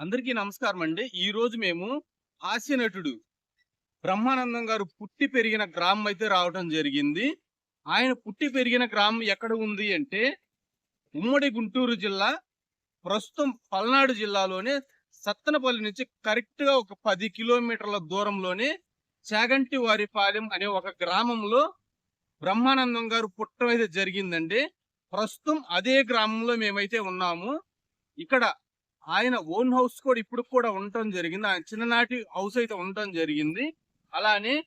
అందరికీ నమస్కారం అండి. ఈ రోజు మేము హాస్య నటుడు బ్రహ్మానందం గారు పుట్టి పెరిగిన గ్రామం అయితే రావడం జరిగింది. ఆయన పుట్టి పెరిగిన గ్రామం ఎక్కడ ఉంది అంటే ఉమ్మడి గుంటూరు జిల్లా ప్రస్తుతం పల్నాడు జిల్లాలోనే సత్తనపల్లి నుంచి కరెక్ట్గా ఒక పది కిలోమీటర్ల దూరంలోనే చాగంటి వారిపాలెం అనే ఒక గ్రామంలో బ్రహ్మానందం గారు పుట్టడం అయితే జరిగిందండి. ప్రస్తుతం అదే గ్రామంలో మేమైతే ఉన్నాము. ఇక్కడ ఆయన ఓన్ హౌస్ కూడా ఇప్పుడు కూడా ఉండటం జరిగింది. ఆయన చిన్ననాటి హౌస్ అయితే ఉండటం జరిగింది. అలానే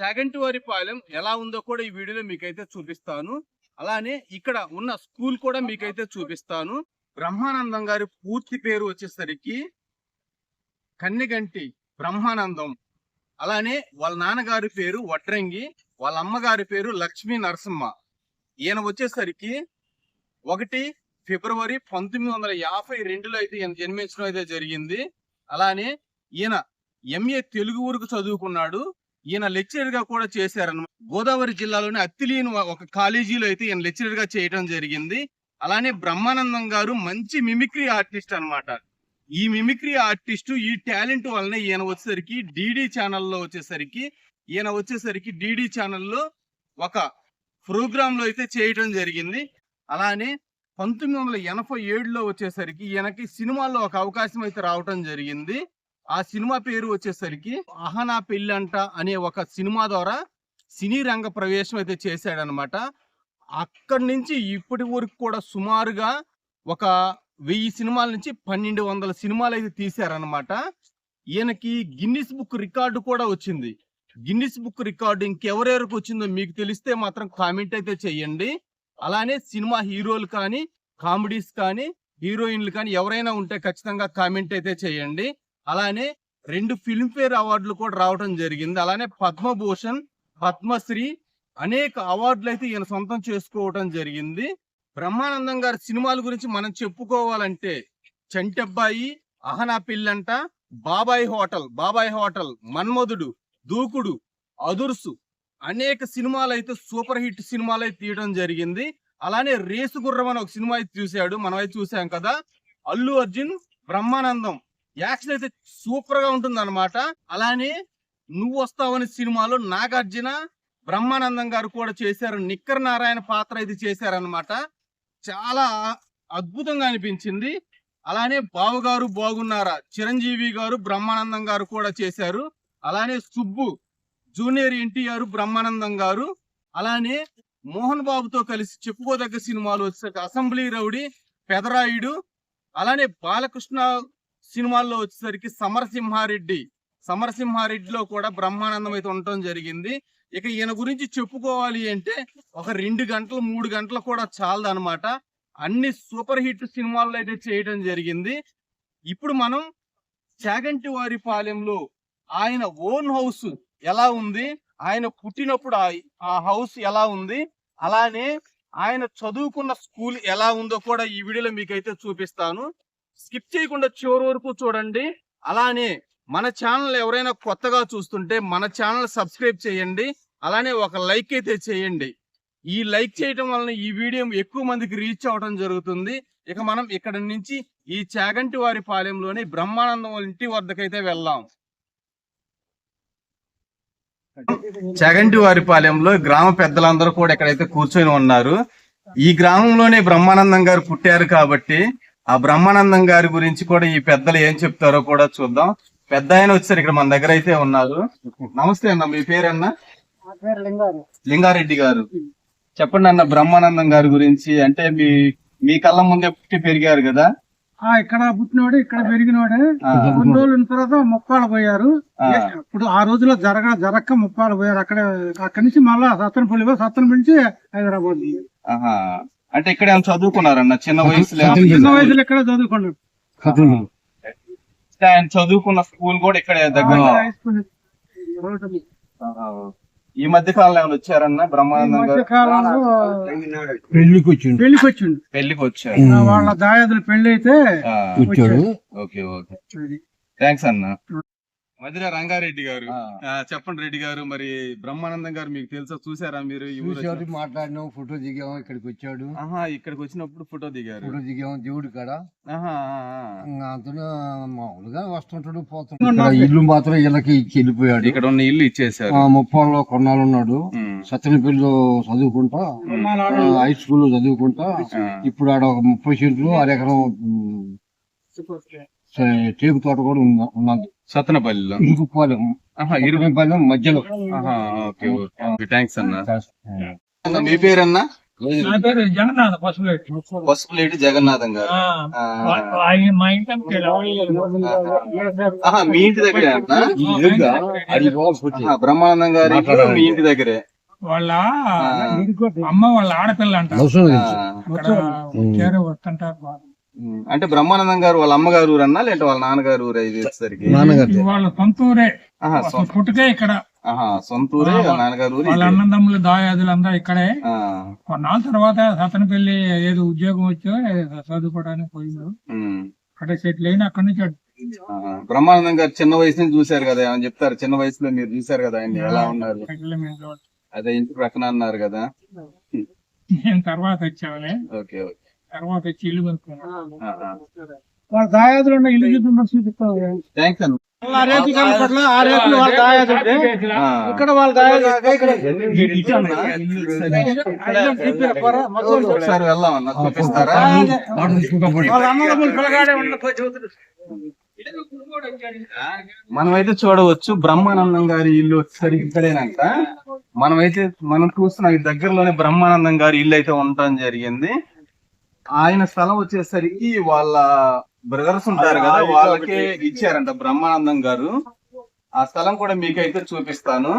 చాగంటి వారి పాలెం ఎలా ఉందో కూడా ఈ వీడియోలో మీకైతే చూపిస్తాను. అలానే ఇక్కడ ఉన్న స్కూల్ కూడా మీకైతే చూపిస్తాను. బ్రహ్మానందం గారి పూర్తి పేరు వచ్చేసరికి కన్నెగంటి బ్రహ్మానందం. అలానే వాళ్ళ నాన్నగారి పేరు వడ్రంగి వాళ్ళ అమ్మగారి పేరు లక్ష్మీ నరసింహ. ఈయన వచ్చేసరికి ఒకటి ఫిబ్రవరి పంతొమ్మిది వందల యాభై రెండులో అయితే ఈయన జన్మించడం అయితే జరిగింది. అలానే ఈయన ఎంఏ తెలుగు ఊరుకు చదువుకున్నాడు. ఈయన లెక్చరర్గా కూడా చేశారనమాట గోదావరి జిల్లాలోని అత్తిలీని ఒక కాలేజీలో అయితే ఈయన లెక్చరర్గా చేయడం జరిగింది. అలానే బ్రహ్మానందం గారు మంచి మిమిక్రీ ఆర్టిస్ట్ అనమాట ఈ మిమిక్రీ ఆర్టిస్టు ఈ టాలెంట్ వలన ఈయన వచ్చేసరికి డిడి ఛానల్లో వచ్చేసరికి ఈయన వచ్చేసరికి డిడి ఛానల్లో ఒక ప్రోగ్రామ్లో అయితే చేయడం జరిగింది. అలానే పంతొమ్మిది వందల ఎనభై ఏడులో వచ్చేసరికి ఈయనకి సినిమాల్లో ఒక అవకాశం అయితే రావటం జరిగింది. ఆ సినిమా పేరు వచ్చేసరికి అహనా పెళ్ళంట అనే ఒక సినిమా ద్వారా సినీ రంగ ప్రవేశం అయితే చేశాడనమాట. అక్కడి నుంచి ఇప్పటి వరకు కూడా సుమారుగా ఒక వెయ్యి సినిమాల నుంచి పన్నెండు వందల సినిమాలు అయితే తీశారనమాట. ఈయనకి గిన్నిస్ బుక్ రికార్డు కూడా వచ్చింది. గిన్నిస్ బుక్ రికార్డు ఇంకెవరెవరికి వచ్చిందో మీకు తెలిస్తే మాత్రం కామెంట్ అయితే చేయండి. అలానే సినిమా హీరోలు కానీ కామెడీస్ కానీ హీరోయిన్లు కానీ ఎవరైనా ఉంటే ఖచ్చితంగా కామెంట్ అయితే చేయండి. అలానే రెండు ఫిల్మ్ఫేర్ అవార్డులు కూడా రావడం జరిగింది. అలానే పద్మభూషణ్ పద్మశ్రీ అనేక అవార్డులు అయితే ఈయన సొంతం చేసుకోవటం జరిగింది. బ్రహ్మానందం గారి సినిమాల గురించి మనం చెప్పుకోవాలంటే చంటబ్బాయి అహనా పిల్లంట బాబాయ్ హోటల్ బాబాయ్ హోటల్ మన్మధుడు దూకుడు అదుర్సు అనేక సినిమాలు అయితే సూపర్ హిట్ సినిమాలు అయితే తీయడం జరిగింది. అలానే రేసు గుర్రం అని ఒక సినిమా అయితే చూశాడు. మనం అయితే చూసాం కదా. అల్లు అర్జున్ బ్రహ్మానందం. యాక్షన్ అయితే సూపర్గా ఉంటుంది అనమాట అలానే నువ్వు వస్తావని సినిమాలో నాగార్జున బ్రహ్మానందం గారు కూడా చేశారు. నిక్కర్ నారాయణ పాత్ర అయితే చేశారనమాట చాలా అద్భుతంగా అనిపించింది. అలానే బావుగారు బాగున్నారా? చిరంజీవి గారు బ్రహ్మానందం గారు కూడా చేశారు. అలానే సుబ్బు జూనియర్ ఎన్టీఆర్ బ్రహ్మానందం గారు అలానే మోహన్ బాబుతో కలిసి చెప్పుకోదగ్గ సినిమాలు వచ్చేసరికి అసెంబ్లీ రౌడీ పెదరాయుడు అలానే బాలకృష్ణ సినిమాల్లో వచ్చేసరికి సమరసింహారెడ్డి. సమరసింహారెడ్డిలో కూడా బ్రహ్మానందం అయితే ఉండటం జరిగింది. ఇక ఈయన గురించి చెప్పుకోవాలి అంటే ఒక రెండు గంటలు మూడు గంటలు కూడా చాలదనమాట అన్ని సూపర్ హిట్ సినిమాల్లో అయితే చేయడం జరిగింది. ఇప్పుడు మనం చాగంటి వారి పాలెంలో ఆయన ఓన్ హౌస్ ఎలా ఉంది? ఆయన పుట్టినప్పుడు ఆ- హౌస్ ఎలా ఉంది? అలానే ఆయన చదువుకున్న స్కూల్ ఎలా ఉందో కూడా ఈ వీడియోలో మీకైతే చూపిస్తాను. స్కిప్ చేయకుండా చివరి వరకు చూడండి. అలానే మన ఛానల్ ఎవరైనా కొత్తగా చూస్తుంటే మన ఛానల్ సబ్స్క్రైబ్ చేయండి. అలానే ఒక లైక్ అయితే చేయండి. ఈ లైక్ చేయటం వలన ఈ వీడియో ఎక్కువ మందికి రీచ్ అవడం జరుగుతుంది. ఇక మనం ఇక్కడ నుంచి ఈ చాగంటి వారి పాలెంలోని బ్రహ్మానందం ఇంటి వద్దకైతే వెళ్దాం. చాగంటి వారి పాలెంలో గ్రామ పెద్దలందరూ కూడా ఇక్కడైతే కూర్చొని ఉన్నారు ఈ గ్రామంలోనే బ్రహ్మానందం గారు పుట్టారు కాబట్టి ఆ బ్రహ్మానందం గారి గురించి కూడా ఈ పెద్దలు ఏం చెప్తారో కూడా చూద్దాం. పెద్ద ఆయన వచ్చారు ఇక్కడ మన దగ్గర అయితే ఉన్నారు. నమస్తే అన్న మీ పేరన్న? పేరు లింగారు లింగారెడ్డి గారు. చెప్పండి అన్న బ్రహ్మానందం గారి గురించి అంటే మీ మీ కళ్ళ ముందే పుట్టి పెరిగారు కదా? ఇక్కడ పుట్టినవాడు ఇక్కడ పెరిగినవాడే ఆ, కొన్ని రోజులు ఉన్న తర్వాత ముప్పాలు పోయారు. ఇప్పుడు ఆ రోజుల్లో జరగ జరక్క ముప్పాలు పోయారు. అక్కడ అక్కడి నుంచి మళ్ళా సత్తనపల్లి పోయి సత్తన నుంచి హైదరాబాద్. అంటే ఇక్కడ చదువుకున్నారన్న చిన్న వయసులో? చిన్న వయసులో ఇక్కడ చదువుకున్నాడు. ఆయన చదువుకున్న స్కూల్ కూడా ఇక్కడ దగ్గర. High school road. ఈ మధ్య కాలంలో ఏమైనా వచ్చారన్న? బ్రహ్మానందం మధ్య గారు? కాలంలో పెళ్ళికి వచ్చిండు పెళ్ళికి వచ్చిండు పెళ్ళికి వచ్చారు వాళ్ళ దాయాదులు పెళ్ళి అయితే వచ్చాడు. Okay okay. థ్యాంక్స్ అన్న. మధుర రంగారెడ్డి గారు. చెప్పండి రెడ్డి గారు మరి బ్రహ్మానందం గారు మీకు తెలుసా చూసారా మీరు చూసాడు మాట్లాడినాం ఫోటో దిగాం ఇక్కడికి వచ్చాడు. ఆహా ఇక్కడికి వచ్చినప్పుడు ఫోటో దిగారు. ఫోటో దిగాం దేవుడి కాడ? అతను మామూలుగా వస్తుంటాడు పోతుంటాడు ఇల్లు మాత్రం వీళ్ళకి ఇచ్చి వెళ్ళిపోయాడు. ఇక్కడ ఉన్న ఇల్లు ఇచ్చేసారు ఆ, ముప్పాల్లో కొన్నాళ్ళు ఉన్నాడు. ఉమ్. సత్తెనపల్లిలో చదువుకుంటా హై స్కూల్లో చదువుకుంటా. ఇప్పుడు ఆడ ఒక ముప్పై సెంట్లు అరెకరం టేకు తోట కూడా ఉన్న- ఉన్నది. సత్తనపల్లిలో ఇరుకుపాలెం ఆహా ఇరు ఇరుకుపాలెం మధ్యలో. ఆహా ఓకే ఓకే. థ్యాంక్స్ అన్న. అన్న, మీ పేరన్నా? నా పేరు జగన్నాథ్ పసుపులేటి. పసుపులేటి జగన్నాథం గారు. ఆ. ఆయన మా ఇంటి ఆహా మీ ఇంటి దగ్గరే అన్న? అది వచ్చింది. ఆహా, బ్రహ్మానందం గారి. మీ ఇంటి దగ్గరే. వాళ్ళ ఆ. అమ్మ వాళ్ళ ఆడపిల్ల అంట అవసరం ఆ. తెలుసు అక్కడ వచ్చారు వస్తుంటారు. అంటే బ్రహ్మానందం గారు వాళ్ళ అమ్మగారు ఊరు అన్నా లేదంటే వాళ్ళ నాన్నగారు ఊరు ఇది వచ్చేసరికి? నాన్నగారు వాళ్ళ సొంతూరే పుట్టుకే ఇక్కడ. ఆహా సొంత ఊరే వాళ్ళ నాన్నగారు ఊరు వాళ్ళ. అన్నదమ్ములు దాయాదులు అందరూ ఇక్కడే. ఆ. కొన్నాళ్ళ తర్వాత సతనపల్లి ఏదో ఉద్యోగం వచ్చో చదువుకోవడానికి పోయిండు. ఉమ్. అక్కడ సెటిల్ అయిన అక్కడి నుంచి. బ్రహ్మానందం గారు చిన్న వయసు నుంచి చూశారు కదా ఏమని చెప్తారు? చిన్న వయసులో మీరు చూశారు కదా ఆయన ఎలా ఉన్నారు? అదే ఇంటి ప్రక్కన అన్నారు కదా. నేను తర్వాత వచ్చామని ఓకే ఓకే. తర్వాత వచ్చి ఇల్లు కొనుక్కున్నాను. వాళ్ళ దాయాదులు ఉన్న ఇల్లు చూపిస్తాం థ్యాంక్స్ అన్న. ఆ రేకులు కనపట్ల ఆ రేకులు వాళ్ళ దాయాదులే ఆ. ఇక్కడ వాళ్ళ. ఒకసారి వెళ్దాం అన్న చూపిస్తారా. వాళ్ళ అన్నదమ్ములు పిల్లగాడే మనమైతే చూడవచ్చు బ్రహ్మానందం గారి ఇల్లు వచ్చేసరికి ఇక్కడేనంట. మనమైతే మనం చూస్తున్నాం ఈ దగ్గరలోనే బ్రహ్మానందం గారి ఇల్లు అయితే ఉండటం జరిగింది. ఆయన స్థలం వచ్చేసరికి వాళ్ళ బ్రదర్స్ ఉంటారు కదా వాళ్ళకే ఇచ్చారంట బ్రహ్మానందం గారు. ఆ స్థలం కూడా మీకైతే చూపిస్తాను.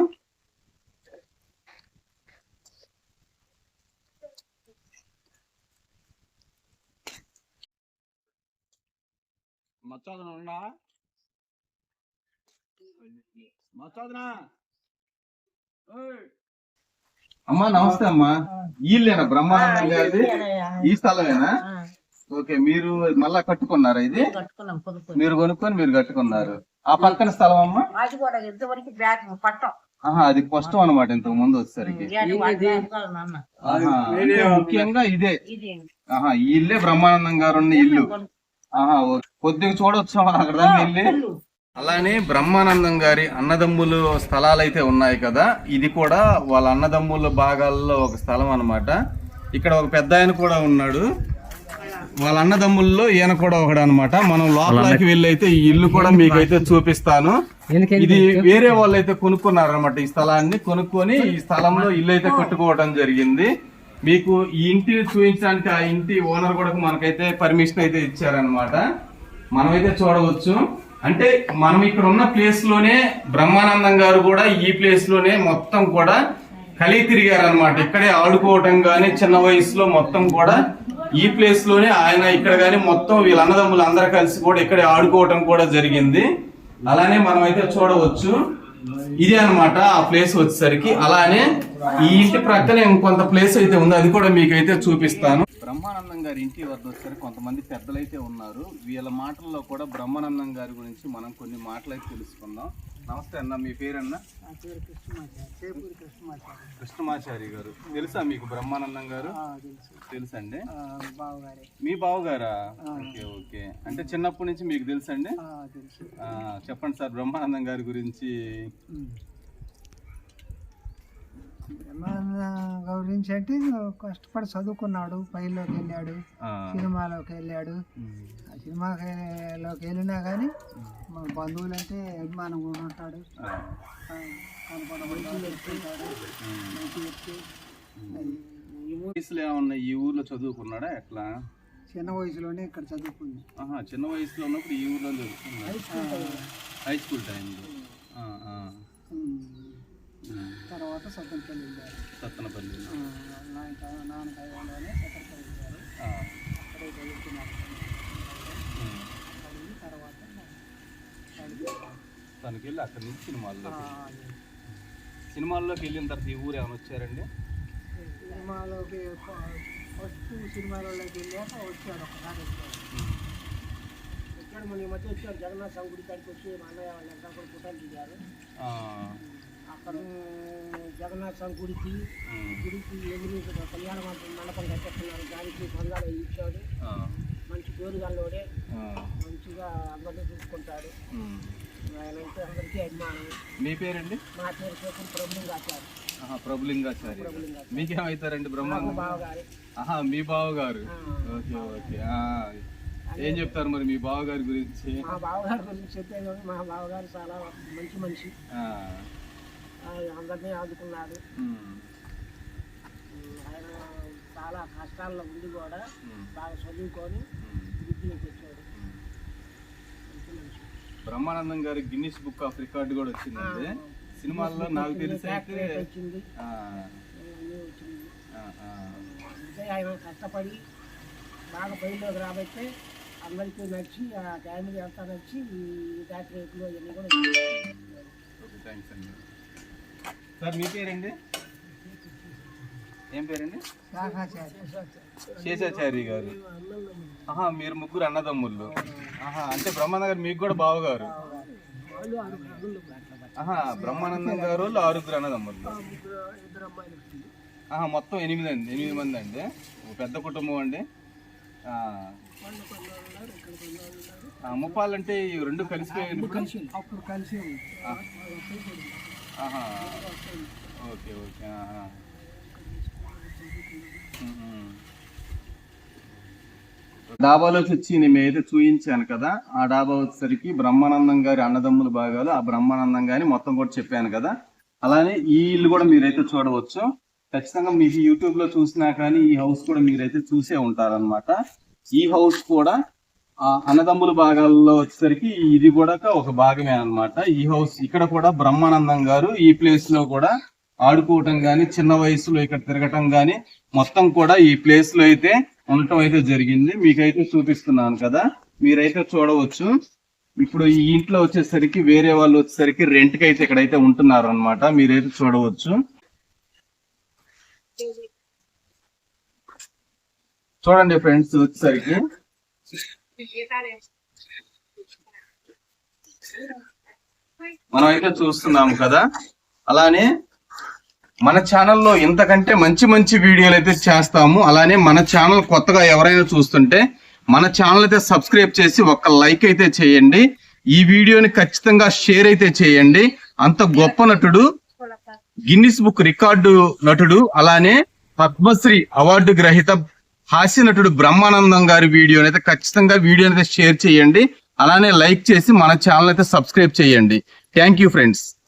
అమ్మా నమస్తే అమ్మా. ఇల్లేనా బ్రహ్మానందం గారిది? ఈ స్థలమేనా? ఓకే మీరు మళ్ళా కట్టుకున్నారా ఇది? మీరు కొనుక్కొని మీరు కట్టుకున్నారు. ఆ పక్కన స్థలం అమ్మా ఆహా అది కష్టం అనమాట ఇంతకు ముందు వచ్చేసరికి. ముఖ్యంగా ఇదే. ఆహా ఈ ఇల్లే బ్రహ్మానందం గారు ఉన్న ఇల్లు. ఆహా. కొద్దిగా చూడొచ్చు అక్కడ దాకా వెళ్ళి. అలానే బ్రహ్మానందం గారి అన్నదమ్ములు స్థలాలు అయితే ఉన్నాయి కదా ఇది కూడా వాళ్ళ అన్నదమ్ముల భాగాల్లో ఒక స్థలం అన్నమాట. ఇక్కడ ఒక పెద్ద ఆయన కూడా ఉన్నాడు. వాళ్ళ అన్నదమ్ముల్లో ఈయన కూడా ఒకడు అనమాట మనం లోపలికి వెళ్ళి అయితే ఈ ఇల్లు కూడా మీకైతే చూపిస్తాను. ఇది వేరే వాళ్ళు అయితే కొనుక్కున్నారు అనమాట ఈ స్థలాన్ని. కొనుక్కొని ఈ స్థలంలో ఇల్లు అయితే కట్టుకోవడం జరిగింది. మీకు ఈ ఇంటి చూపించడానికి ఆ ఇంటి ఓనర్ కూడా మనకైతే పర్మిషన్ అయితే ఇచ్చారనమాట మనమైతే చూడవచ్చు. అంటే మనం ఇక్కడ ఉన్న ప్లేస్లోనే బ్రహ్మానందం గారు కూడా ఈ ప్లేస్లోనే మొత్తం కూడా కలిగి తిరిగారు అనమాట ఇక్కడే ఆడుకోవటం గానీ చిన్న వయసులో మొత్తం కూడా ఈ ప్లేస్లోనే ఆయన ఇక్కడ గానీ మొత్తం వీళ్ళ అన్నదమ్ములు అందరు కలిసి కూడా ఇక్కడే ఆడుకోవటం కూడా జరిగింది. అలానే మనం అయితే చూడవచ్చు. ఇదే అన్నమాట ఆ ప్లేస్ వచ్చేసరికి. అలానే ఈ ఇంటి ప్రక్కనే ఇంకొంత ప్లేస్ అయితే ఉంది. అది కూడా మీకైతే చూపిస్తాను. బ్రహ్మానందం గారి ఇంటి వద్ద వచ్చేసరికి కొంతమంది పెద్దలైతే ఉన్నారు. వీళ్ళ మాటల్లో కూడా బ్రహ్మానందం గారి గురించి మనం కొన్ని మాటలు అయితే తెలుసుకుందాం. నమస్తే అన్న మీ పేరన్న? కృష్ణమాచారి. గారు. తెలుసా మీకు బ్రహ్మానందం గారు? తెలుసండి. మీ బావగారా. Okay okay. అంటే చిన్నప్పటి నుంచి మీకు తెలుసండి? చెప్పండి సార్ బ్రహ్మానందం గారి గురించి. గురించి అంటే కష్టపడి చదువుకున్నాడు పైలోకి వెళ్ళాడు సినిమాలోకి వెళ్ళాడు. ఆ సినిమాలోకి వెళ్ళినా కానీ మా బంధువులు అంటే అభిమానం కూడా ఉంటాడు ఈ ఊర్లో చదువుకున్నాడా ఎట్లా? చిన్న వయసులోనే ఇక్కడ చదువుకుంది. ఆహా చిన్న వయసులో ఉన్నప్పుడు ఈ ఊర్లో చదువుకున్నాడు? హై స్కూల్ టైంలో ఆ, ఆ, ఉమ్. ఉమ్, తర్వాత సత్తంపల్లి వెళ్ళారు. సత్తనపల్లి ఆ, నాన్న నాన్నకాయలోనే సత్తంపల్లి వెళ్ళారు. అక్కడే తర్వాత తనకి వెళ్ళి అక్కడి నుంచి సినిమాల్లోకి ఆ, అది. సినిమాల్లోకి వెళ్ళిన తర్వాత ఈ ఊరు ఏమైనా వచ్చారండి? సినిమాలోకి ఫస్ట్ సినిమాలోకి వెళ్ళాక వచ్చాడు ఒకసారి వచ్చాడు మన ఈ మధ్య వచ్చారు. జగన్నాథ్ స్వామి గుడి కాడికి వచ్చి మా అన్నయ్య వాళ్ళు ఎంత కూడా ఫోటోలు దిగారు. అక్కడ జగన్నాథ్ స్వామి గుడికి గుడికి ఎదురు కళ్యాణ మండపం మండపం కట్టేస్తున్నారు. దానికి బంగాళ ఇచ్చాడు. మంచి పేరు గల్లోడే ఆ, మంచిగా అందరినీ చూసుకుంటాడు. అంటే అందరికీ అభిమానం. మీ పేరండి? మా పేరు కాచారు ఆహా, ప్రభులింగాచార్య మీకేమవుతారండి బ్రహ్మాండం? బావగారు. ఆహా మీ బావగారు. Okay okay. ఏం చెప్తారు మరి మీ బావగారి గురించి? మా బావగారి గురించి చెప్పేది. మా బావగారు చాలా మంచి మనిషి. అందరినీ ఆదుకున్నాడు. ఆయన చాలా కష్టాల్లో ఉండి కూడా బాగా చదువుకొని విద్యను తెచ్చాడు. బ్రహ్మానందం గారి గిన్నిస్ బుక్ ఆఫ్ రికార్డు కూడా వచ్చిందండి. సినిమాల్లో నాకు తెలిసి అయితే ఆయన కష్టపడి బాగా బయలులోకి రాబట్టే అందరికీ నచ్చి ఆ ఫ్యామిలీ అంతా నచ్చి ఈ డాక్టరేట్లు ఇవన్నీ కూడా థ్యాంక్స్ అండి. సార్ మీ పేరండి? ఏం పేరండి? శేషాచారి గారు. ఆహా మీరు ముగ్గురు అన్నదమ్ముళ్ళు. ఆహా అంటే బ్రహ్మానంద గారు మీకు కూడా బావగారు. ఆహా బ్రహ్మానందం గారు ఆరుగురు అన్నదమ్ముళ్ళు. ఆహా మొత్తం ఎనిమిది అండి ఎనిమిది మంది అండి. పెద్ద కుటుంబం అండి. ఆ, వాళ్ళు కొన్ని ఉన్నారు ఇక్కడ కొన్ని ఉన్నారు ఆ, ముప్పాలు అంటే ఈ రెండు కలిసిపోయాయి అప్పుడు కలిసి ఓకే ఓకే డాబాలోకి వచ్చి నేను చూయించాను కదా ఆ డాబా వచ్చేసరికి బ్రహ్మానందం గారి అన్నదమ్ముల భాగాలు ఆ బ్రహ్మానందం గారిని మొత్తం కూడా చెప్పాను కదా. అలానే ఈ ఇల్లు కూడా మీరైతే చూడవచ్చు. ఖచ్చితంగా మీకు యూట్యూబ్లో చూసినా కానీ ఈ హౌస్ కూడా మీరైతే చూసే ఉంటారన్నమాట. ఈ హౌస్ కూడా అన్నదమ్ముల భాగాల్లో వచ్చేసరికి ఇది కూడా ఒక భాగమే అన్నమాట. ఈ హౌస్ ఇక్కడ కూడా బ్రహ్మానందం గారు ఈ ప్లేస్లో కూడా ఆడుకోవటం గాని చిన్న వయసులో ఇక్కడ తిరగటం గాని మొత్తం కూడా ఈ ప్లేస్లో అయితే ఉండటం అయితే జరిగింది. మీకైతే చూపిస్తున్నాను కదా. మీరైతే చూడవచ్చు. ఇప్పుడు ఈ ఇంట్లో వచ్చేసరికి వేరే వాళ్ళు వచ్చేసరికి రెంట్కి అయితే ఇక్కడైతే ఉంటున్నారు అనమాట మీరైతే చూడవచ్చు. చూడండి ఫ్రెండ్స్ వచ్చేసరికి. మనం అయితే చూస్తున్నాము కదా. అలానే మన ఛానల్లో ఇంతకంటే మంచి మంచి వీడియోలు అయితే చేస్తాము. అలానే మన ఛానల్ కొత్తగా ఎవరైనా చూస్తుంటే మన ఛానల్ అయితే సబ్స్క్రైబ్ చేసి ఒక లైక్ అయితే చేయండి. ఈ వీడియోని ఖచ్చితంగా షేర్ అయితే చేయండి. అంత గొప్ప నటుడు గిన్నిస్ బుక్ రికార్డు నటుడు అలానే పద్మశ్రీ అవార్డు గ్రహీత హాస్య నటుడు బ్రహ్మానందం గారి వీడియోని అయితే ఖచ్చితంగా వీడియోని అయితే షేర్ చేయండి. అలానే లైక్ చేసి మన ఛానల్ అయితే సబ్స్క్రైబ్ చేయండి. Thank you friends.